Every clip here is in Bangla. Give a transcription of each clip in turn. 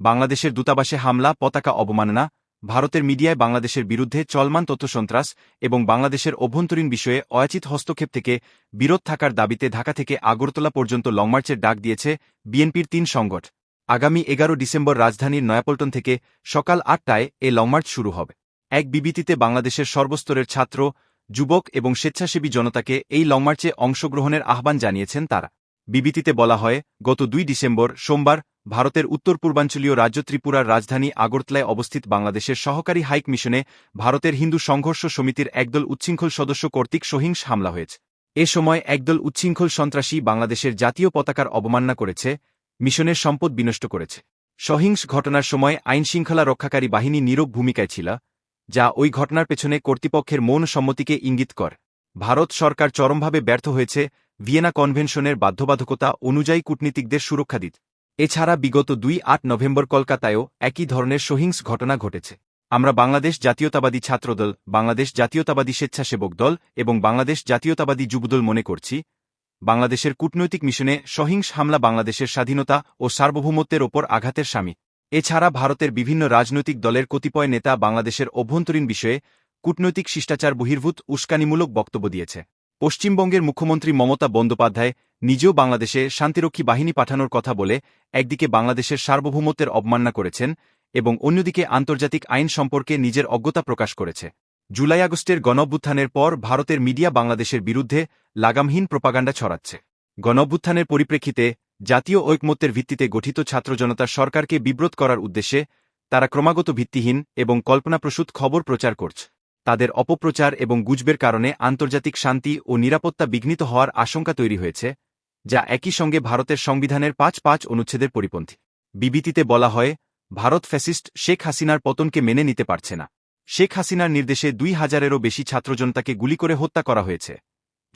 বাংলাদেশের দূতাবাসে হামলা, পতাকা অবমাননা, ভারতের মিডিয়ায় বাংলাদেশের বিরুদ্ধে চলমান তথ্যসন্ত্রাস এবং বাংলাদেশের অভ্যন্তরীণ বিষয়ে অয়াচিত হস্তক্ষেপ থেকে বিরোধ থাকার দাবিতে ঢাকা থেকে আগরতলা পর্যন্ত লংমার্চের ডাক দিয়েছে বিএনপির তিন সংগঠ। আগামী এগারো ডিসেম্বর রাজধানীর নয়াপল্টন থেকে সকাল আটটায় এ লংমার্চ শুরু হবে। এক বিবৃতিতে বাংলাদেশের সর্বস্তরের ছাত্র, যুবক এবং স্বেচ্ছাসেবী জনতাকে এই লংমার্চে অংশগ্রহণের আহ্বান জানিয়েছেন তারা। বিবৃতিতে বলা হয়, গত দুই ডিসেম্বর সোমবার ভারতের উত্তর পূর্বাঞ্চলীয় রাজ্য ত্রিপুরার রাজধানী আগরতলায় অবস্থিত বাংলাদেশের সহকারী হাইক মিশনে ভারতের হিন্দু সংঘর্ষ সমিতির একদল উচ্ছৃঙ্খল সদস্য কর্তৃক সহিংস হামলা হয়েছে। এ সময় একদল উচ্ছৃঙ্খল সন্ত্রাসী বাংলাদেশের জাতীয় পতাকার অবমাননা করেছে, মিশনের সম্পদ বিনষ্ট করেছে। সহিংস ঘটনার সময় আইনশৃঙ্খলা রক্ষাকারী বাহিনী নীরব ভূমিকায় ছিল, যা ওই ঘটনার পেছনে কর্তৃপক্ষের মৌন সম্মতিকে ইঙ্গিত কর। ভারত সরকার চরমভাবে ব্যর্থ হয়েছে ভিয়েনা কনভেনশনের বাধ্যবাধকতা অনুযায়ী কূটনীতিকদের সুরক্ষা দিত। এছাড়া বিগত দুই আট নভেম্বর কলকাতায়ও একই ধরনের সহিংস ঘটনা ঘটেছে। আমরা বাংলাদেশ জাতীয়তাবাদী ছাত্রদল, বাংলাদেশ জাতীয়তাবাদী স্বেচ্ছাসেবক দল এবং বাংলাদেশ জাতীয়তাবাদী যুবদল মনে করছি। বাংলাদেশের কূটনৈতিক মিশনে সহিংস হামলা বাংলাদেশের স্বাধীনতা ও সার্বভৌমত্বের ওপর আঘাতের স্বামী এছাড়া ভারতের বিভিন্ন রাজনৈতিক দলের কতিপয় নেতা বাংলাদেশের অভ্যন্তরীণ বিষয়ে কূটনৈতিক শিষ্টাচার বহির্ভূত উস্কানিমূলক বক্তব্য দিয়েছে। পশ্চিমবঙ্গের মুখ্যমন্ত্রী মমতা বন্দ্যোপাধ্যায় নিজেও বাংলাদেশে শান্তিরক্ষী বাহিনী পাঠানোর কথা বলে একদিকে বাংলাদেশের সার্বভৌমত্বের অবমাননা করেছেন এবং অন্যদিকে আন্তর্জাতিক আইন সম্পর্কে নিজের অজ্ঞতা প্রকাশ করেছে। জুলাই আগস্টের গণঅভ্যুত্থানের পর ভারতের মিডিয়া বাংলাদেশের বিরুদ্ধে লাগামহীন প্রপাগান্ডা ছড়াচ্ছে। গণঅভ্যুত্থানের পরিপ্রেক্ষিতে জাতীয় ঐকমত্যের ভিত্তিতে গঠিত ছাত্র জনতার সরকারকে বিব্রত করার উদ্দেশ্যে তারা ক্রমাগত ভিত্তিহীন এবং কল্পনাপ্রসূত খবর প্রচার করছে। তাদের অপপ্রচার এবং গুজবের কারণে আন্তর্জাতিক শান্তি ও নিরাপত্তা বিঘ্নিত হওয়ার আশঙ্কা তৈরি হয়েছে, যা একই সঙ্গে ভারতের সংবিধানের পাঁচ পাঁচ অনুচ্ছেদের পরিপন্থী। বিবৃতিতে বলা হয়, ভারত ফ্যাসিস্ট শেখ হাসিনার পতনকে মেনে নিতে পারছে না। শেখ হাসিনার নির্দেশে দুই হাজারেরও বেশি ছাত্রজনতাকে গুলি করে হত্যা করা হয়েছে,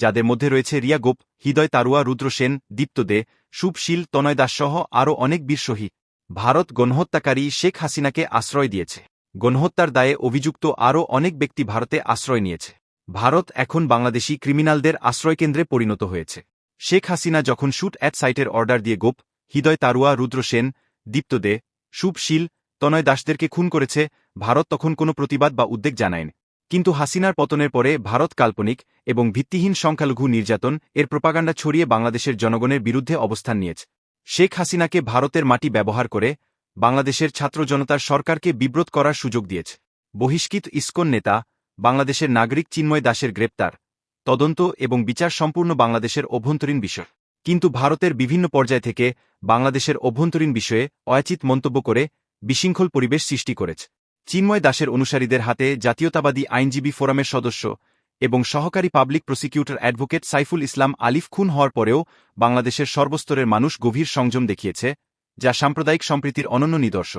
যাদের মধ্যে রয়েছে রিয়া গোপ, হৃদয় তারুয়া, রুদ্র সেন, দীপ্ত দে শুভশীল তনয় দাসসহ আরও অনেক বীর শহীদ। ভারত গণহত্যাকারী শেখ হাসিনাকে আশ্রয় দিয়েছে। গণহত্যার দায়ে অভিযুক্ত আরও অনেক ব্যক্তি ভারতে আশ্রয় নিয়েছে। ভারত এখন বাংলাদেশি ক্রিমিনালদের আশ্রয়কেন্দ্রে পরিণত হয়েছে। শেখ হাসিনা যখন শুট অ্যাট সাইটের অর্ডার দিয়ে গোপ, হৃদয় তারুয়া, রুদ্র সেন, দীপ্ত দে শুভশীল তনয় দাসদেরকে খুন করেছে, ভারত তখন কোনো প্রতিবাদ বা উদ্বেগ জানায়নি। কিন্তু হাসিনার পতনের পরে ভারত কাল্পনিক এবং ভিত্তিহীন সংখ্যালঘু নির্যাতন এর প্রপাগান্ডা ছড়িয়ে বাংলাদেশের জনগণের বিরুদ্ধে অবস্থান নিয়েছে। শেখ হাসিনাকে ভারতের মাটি ব্যবহার করে বাংলাদেশের ছাত্র জনতার সরকারকে বিব্রত করার সুযোগ দিয়েছে। বহিষ্কৃত ইস্কন নেতা, বাংলাদেশের নাগরিক চিন্ময় দাসের গ্রেপ্তার, তদন্ত এবং বিচার সম্পূর্ণ বাংলাদেশের অভ্যন্তরীণ বিষয়। কিন্তু ভারতের বিভিন্ন পর্যায় থেকে বাংলাদেশের অভ্যন্তরীণ বিষয়ে অয়াচিত মন্তব্য করে বিশৃঙ্খল পরিবেশ সৃষ্টি করেছে। চিন্ময় দাসের অনুসারীদের হাতে জাতীয়তাবাদী আইনজীবী ফোরামের সদস্য এবং সহকারী public prosecutor advocate Saiful Islam Alif খুন হওয়ার পরেও বাংলাদেশের সর্বস্তরের মানুষ গভীর সংযম দেখিয়েছে যা সাম্প্রদায়িক সম্প্রীতির অনন্য নিদর্শ।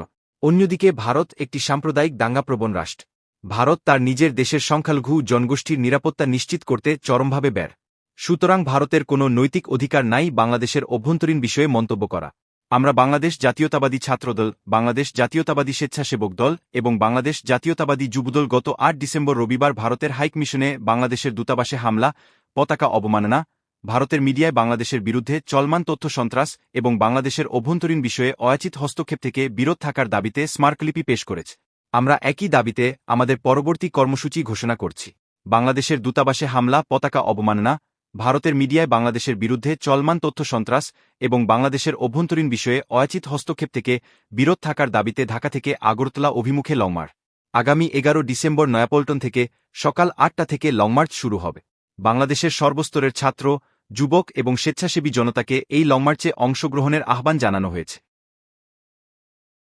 অন্যদিকে ভারত একটি সাম্প্রদায়িক দাঙ্গাপ্রবণ রাষ্ট্র। ভারত তার নিজের দেশের সংখ্যালঘু জনগোষ্ঠীর নিরাপত্তা নিশ্চিত করতে চরমভাবে ব্যর। সুতরাং ভারতের কোনো নৈতিক অধিকার নাই বাংলাদেশের অভ্যন্তরীণ বিষয়ে মন্তব্য করা। আমরা বাংলাদেশ জাতীয়তাবাদী ছাত্রদল, বাংলাদেশ জাতীয়তাবাদী স্বেচ্ছাসেবক দল এবং বাংলাদেশ জাতীয়তাবাদী যুবদল গত আট ডিসেম্বর রবিবার ভারতের হাইক মিশনে বাংলাদেশের দূতাবাসে হামলা, পতাকা অবমাননা ভারতের মিডিয়ায় বাংলাদেশের বিরুদ্ধে চলমান তথ্য সন্ত্রাস এবং বাংলাদেশের অভ্যন্তরীণ বিষয়ে অয়াচিত হস্তক্ষেপ থেকে বিরোধ থাকার দাবিতে স্মারকলিপি পেশ করেছে। আমরা একই দাবিতে আমাদের পরবর্তী কর্মসূচি ঘোষণা করছি। বাংলাদেশের দূতাবাসে হামলা, পতাকা অবমাননা, ভারতের মিডিয়ায় বাংলাদেশের বিরুদ্ধে চলমান তথ্য সন্ত্রাস এবং বাংলাদেশের অভ্যন্তরীণ বিষয়ে অয়াচিত হস্তক্ষেপ থেকে বিরোধ থাকার দাবিতে ঢাকা থেকে আগরতলা অভিমুখে লংমার আগামী এগারো ডিসেম্বর নয়াপল্টন থেকে সকাল আটটা থেকে লংমার্চ শুরু হবে। বাংলাদেশের সর্বস্তরের ছাত্র যুবক এবং স্বেচ্ছাসেবী জনতাকে এই লংমার্চে অংশগ্রহণের আহ্বান জানানো হয়েছে।